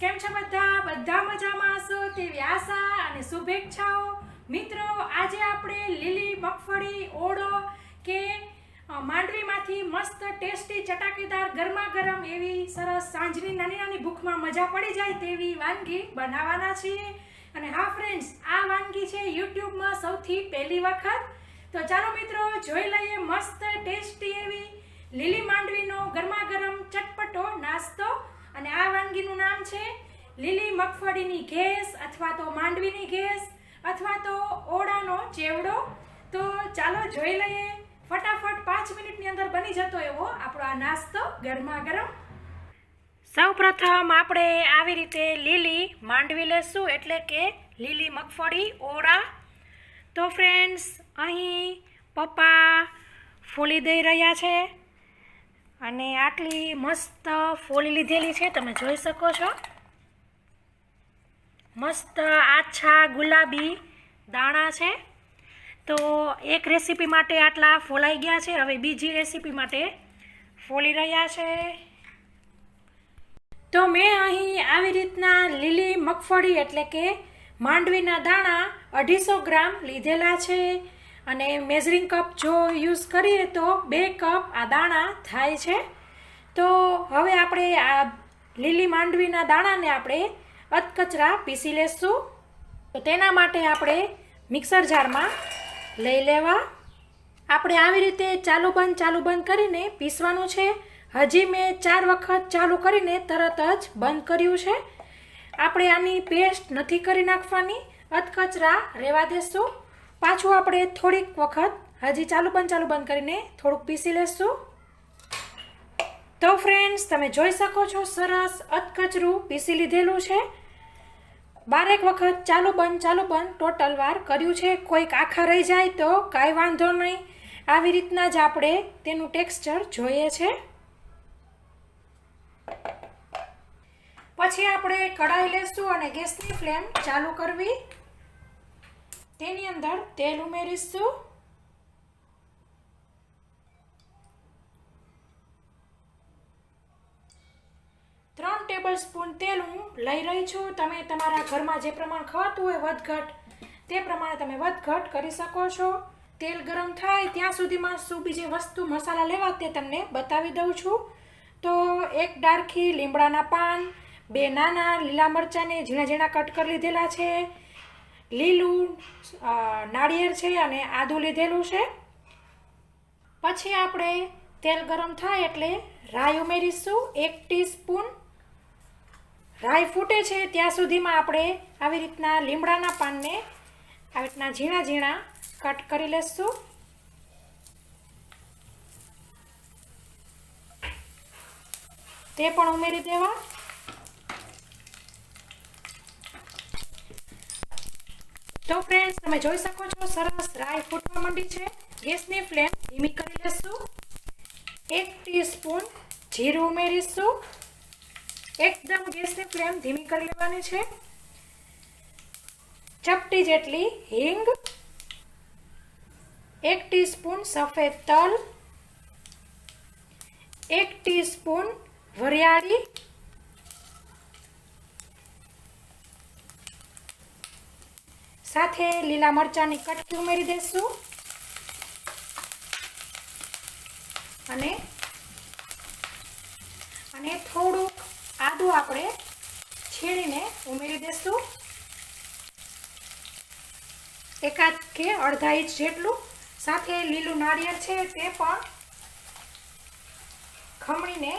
કેમ છો બધા? બધા મજામાં હશો? તેવી આશા અને શુભેચ્છાઓ. મિત્રો, આજે આપણે લીલી, મગફળી, ઓળો કે માંડવીમાંથી મસ્ત, ટેસ્ટી ચટાકેદાર ગરમા ગરમ એવી સરસ સાંજની નાની નાની ભૂખમાં મજા પડી જાય તેવી વાનગી બનાવવાના છીએ. અને હા ફ્રેન્ડ્સ આ વાનગી છે યુટ્યુબમાં સૌથી પહેલી વખત. તો ચાલો, મિત્રો, જોઈ લઈએ મસ્ત, ટેસ્ટી એવી લીલી માંડવીનો ગરમા ગરમ ચટપટો નાસ્તો. અને આ વાનગીનું નામ છે લીલી મગફળીની ઘેસ અથવા તો માંડવીની ઘેસ અથવા તો ઓળાનો ચેવડો. તો ચાલો જોઈ લઈએ. ફટાફટ પાંચ મિનિટની અંદર બની જતો એવો આપણો આ નાસ્તો ગરમા ગરમ સૌ પ્રથમ આપણે આવી રીતે લીલી માંડવી લેશું એટલે કે લીલી મગફળી, ઓળા. તો ફ્રેન્ડ્સ અહીં પપ્પા ફોલી દઈ રહ્યા છે. અને આટલી મસ્ત ફોલી લીધેલી છે, તમે જોઈ શકો છો. મસ્ત આછા ગુલાબી દાણા છે. તો એક રેસીપી માટે આટલા ફોલાઈ ગયા છે, હવે બીજી રેસીપી માટે ફોલી રહ્યા છે. તો મેં અહીં આવી રીતના લીલી મગફળી એટલે કે માંડવીના દાણા અઢીસો ગ્રામ લીધેલા છે. અને મેઝરિંગ કપ જો યુઝ કરીએ તો બે કપ આ દાણા થાય છે. તો હવે આપણે આ લીલી માંડવીના દાણાને આપણે અધકચરા પીસી લેશું. તો તેના માટે આપણે મિક્સર જારમાં લઈ લેવા. આપણે આવી રીતે ચાલુ બંધ ચાલુ બંધ કરીને પીસવાનું છે. હજી મેં ચાર વખત ચાલુ કરીને તરત જ બંધ કર્યું છે. આપણે આની પેસ્ટ નથી કરી નાખવાની. અધકચરા રહેવા દેશું. પાછું આપણે થોડીક વખત, હજી ચાલુ બંધ ચાલુ બંધ કરીને થોડુંક પીસી લેશું. તો ફ્રેન્ડ્સ તમે જોઈ શકો છો, સરસ અતકચરું પીસી લીધેલું છે. બારેક વખત ચાલુ બંધ ચાલુ બંધ ટોટલ વાર કર્યું છે. કોઈક આખા રહી જાય તો કાંઈ વાંધો નહીં. આવી રીતના જ આપણે તેનું ટેક્સચર જોઈએ છે. પછી આપણે કઢાઈ લેશું અને ગેસની ફ્લેમ ચાલુ કરવી. તેની અંદર તેલ ઉમેરીશું. ત્રણ ટેબલ સ્પૂન તેલ હું લઈ રહી છું. તમે તમારા ઘરમાં જે પ્રમાણ ખવાતું હોય વધઘટ, તે પ્રમાણે તમે વધઘટ કરી શકો છો. તેલ ગરમ થાય ત્યાં સુધીમાં શું બીજી વસ્તુ મસાલા લેવા તે તમને બતાવી દઉં છું. તો એક ડાળખી લીમડાના પાન, બે નાના લીલા મરચાંને ઝીણા ઝીણા કટ કરી લીધેલા છે. લીલું નાળિયેર છે અને આદું લીધેલું છે. પછી આપણે તેલ ગરમ થાય એટલે રાઈ ઉમેરીશું. એક ટીસ્પૂન રાઈ ફૂટે છે ત્યાં સુધીમાં આપણે આવી રીતના લીમડાના પાનને આવી રીતના ઝીણા ઝીણા કટ કરી લેશું. તે પણ ઉમેરી દેવા. તો ફ્રેન્ડ્સ તમે જોઈ શકો છો, સરસ રાઈ ફૂટવા માંડી છે. ગેસની ફ્લેમ ધીમી કરી લેશું. એક ટીસ્પૂન જીરું ઉમેરીશું. એકદમ ગેસની ફ્લેમ ધીમી કરી લેવાની છે. ચપટી જેટલી હિંગ. એક ટીસ્પૂન સફેદ તલ. એક ટીસ્પૂન વરિયાળી. સાથે લીલા મરચાંની કટકી ઉમેરી દઈશું અને અને થોડુંક આદું આપણે છીણીને ઉમેરી દઈશું એકાદ કે અડધા ઇંચ જેટલું. સાથે લીલું નાળિયેર છે તે પણ ખમણીને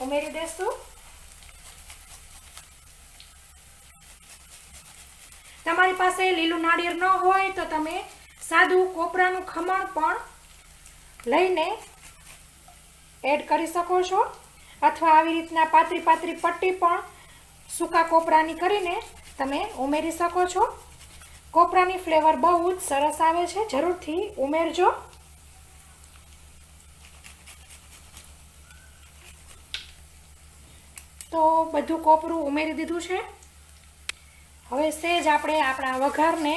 ઉમેરી દઈશું તમારી પાસે લીલું નાળિયેર ન હોય તો તમે સાદું કોપરાનું ખમણ પણ લઈને એડ કરી શકો છો. અથવા આવી રીતના પાતળી પાતળી પટ્ટી પણ સૂકા કોપરાની કરીને તમે ઉમેરી શકો છો. કોપરાની ફ્લેવર બહુ જ સરસ આવે છે. જરૂરથી ઉમેરજો. તો બધું કોપરું ઉમેરી દીધું છે. હવે સેજ આપણે આપણા વઘારને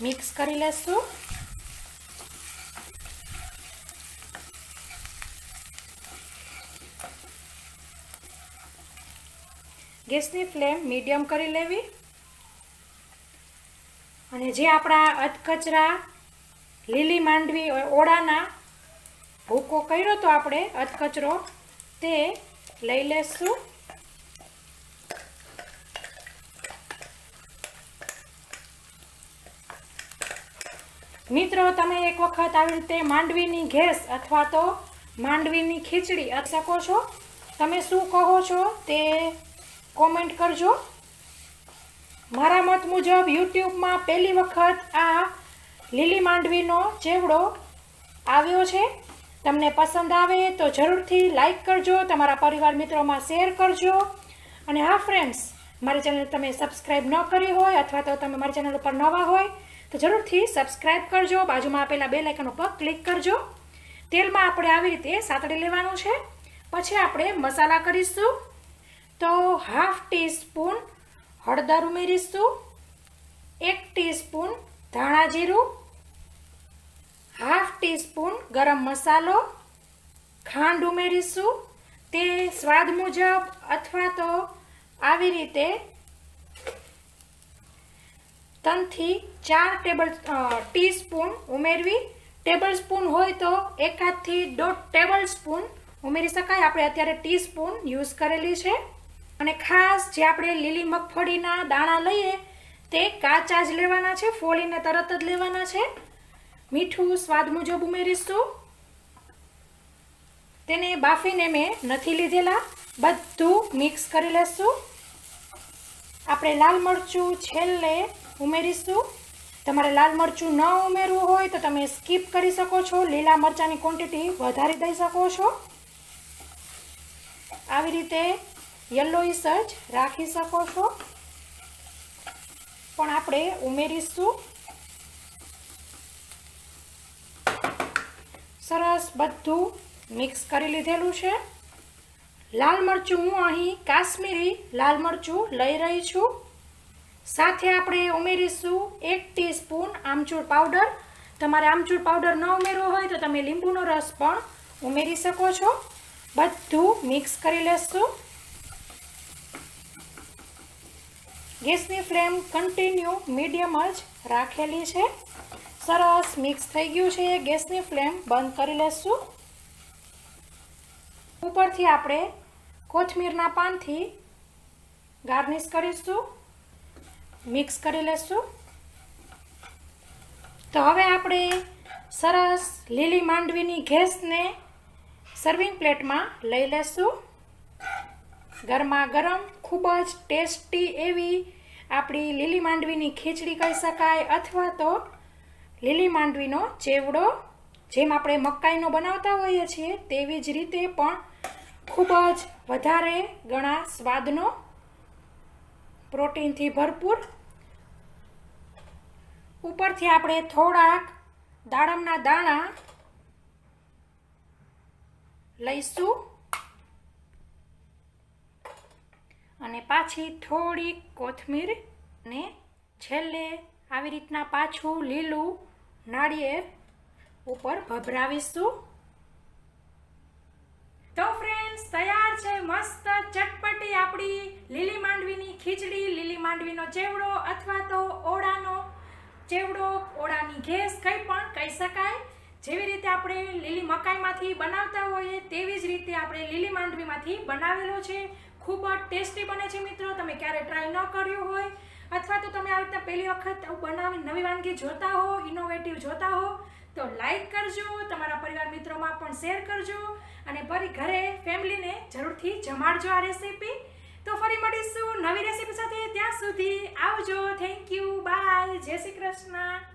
મિક્સ કરી લેશું. ગેસની ફ્લેમ મીડિયમ કરી લેવી. અને જે આપણા અધકચરા લીલી માંડવી ઓળાના ભૂકો કર્યો તો આપણે અધકચરો તે લઈ લેશું. મિત્રો, તમે એક વખત આવી રીતે માંડવીની ગેસ અથવા તો માંડવીની ખીચડી અથ શકો છો. તમે શું કહો છો તે કોમેન્ટ કરજો. મારા મત મુજબ, યુટ્યુબમાં પહેલી વખત આ લીલી માંડવીનો ચેવડો આવ્યો છે. તમને પસંદ આવે તો જરૂરથી લાઈક કરજો, તમારા પરિવાર મિત્રોમાં શેર કરજો. અને હા ફ્રેન્ડ્સ મારી ચેનલ તમે સબસ્ક્રાઈબ ન કરી હોય અથવા તો તમે મારી ચેનલ ઉપર નવા હોય તો જરૂરથી સબસ્ક્રાઈબ કરજો, બાજુમાં આપેલા બે લાઇકન ઉપર ક્લિક કરજો. તેલમાં આપણે આવી રીતે સાતડી લેવાનું છે. પછી આપણે મસાલા કરીશું. તો હાફ ટી સ્પૂન હળદર ઉમેરીશું. એક ટીસ્પૂન ધાણા જીરું. હાફ ટીસ્પૂન ગરમ મસાલો. ખાંડ ઉમેરીશું. તે સ્વાદ મુજબ અથવા તો આવી રીતે ત્રણથી ચાર ટેબલ ટીસ્પૂન ઉમેરવી. ટેબલ સ્પૂન હોય તો એકાદથી દોઢ ટેબલ સ્પૂન ઉમેરી શકાય. આપણે અત્યારે ટીસ્પૂન યુઝ કરેલી છે. અને ખાસ જે આપણે લીલી મગફળીના દાણા લઈએ, તે કાચા જ લેવાના છે, ફોલીને તરત જ લેવાના છે. મીઠું સ્વાદ મુજબ ઉમેરીશું. તેને બાફીને મેં નથી લીધેલા. બધું મિક્સ કરી લેશું. આપણે લાલ મરચું છેલ્લે ઉમેરીશું. તમારે લાલ મરચું ન ઉમેરવું હોય તો તમે સ્કીપ કરી શકો છો. લીલા મરચાંની ક્વોન્ટિટી વધારી દઈ શકો છો. આવી રીતે યલોઈશ જ રાખી શકો છો. પણ આપણે ઉમેરીશું. સરસ બધું મિક્સ કરી લીધેલું છે. લાલ મરચું હું અહીં કાશ્મીરી લાલ મરચું લઈ રહી છું. સાથે આપણે ઉમેરીશું એક ટીસ્પૂન આમચૂર પાવડર. તમારે આમચૂર પાવડર ન ઉમેરવો હોય તો તમે લીંબુનો રસ પણ ઉમેરી શકો છો. બધું મિક્સ કરી લેશું. ગેસની ફ્લેમ કન્ટિન્યુ મીડિયમ જ રાખેલી છે. સરસ મિક્સ થઈ ગયું છે ગેસની ફ્લેમ બંધ કરી લેશું. ઉપરથી આપણે કોથમીરના પાનથી ગાર્નિશ કરીશું. મિક્સ કરી લેશું. તો હવે આપણે સરસ લીલી માંડવીની ગેસને સર્વિંગ પ્લેટમાં લઈ લેશું. ગરમા ગરમ, ખૂબ જ ટેસ્ટી એવી આપણી લીલી માંડવીની ખીચડી કહી શકાય અથવા તો લીલી માંડવીનો ચેવડો, જેમ આપણે મકાઈનો બનાવતા હોઈએ છીએ, તેવી જ રીતે પણ ખૂબ જ વધારે ઘણા સ્વાદનો પ્રોટીનથી ભરપૂર. ઉપરથી આપણે થોડાક દાડમના દાણા લઈશું. અને પાછી થોડીક કોથમીર ને છેલ્લે આવી રીતના પાછું લીલું નાળિયેર ઉપર ભભરાવીશું. તો ફ્રેન્ડ્સ તૈયાર છે મસ્ત, ચટપટી આપણી લીલી માંડવીની ખીચડી, લીલી માંડવીનો ચેવડો અથવા તો ઓળાનો ચેવડો, ઓળાની ઘેસ કંઈ પણ કહી શકાય. જેવી રીતે આપણે લીલી મકાઈમાંથી બનાવતા હોઈએ, તેવી જ રીતે આપણે લીલી માંડવીમાંથી બનાવેલો છે. ખૂબ જ ટેસ્ટી બને છે મિત્રો, તમે ક્યારે ટ્રાય ન કર્યું હોય. અથવા તો તમે આવી રીતે પહેલી વખત બનાવી, નવી વાનગી જોતા હો ઇનોવેટિવ જોતા હો, તો લાઈક કરજો, તમારા પરિવાર મિત્રોમાં પણ શેર કરજો, અને ફરી ઘરે ફેમિલીને જરૂરથી જમાડજો આ રેસીપી તો ફરી મળીશું નવી રેસીપી સાથે ત્યાં સુધી આવજો. થેન્ક યુ બાય જય શ્રી કૃષ્ણ.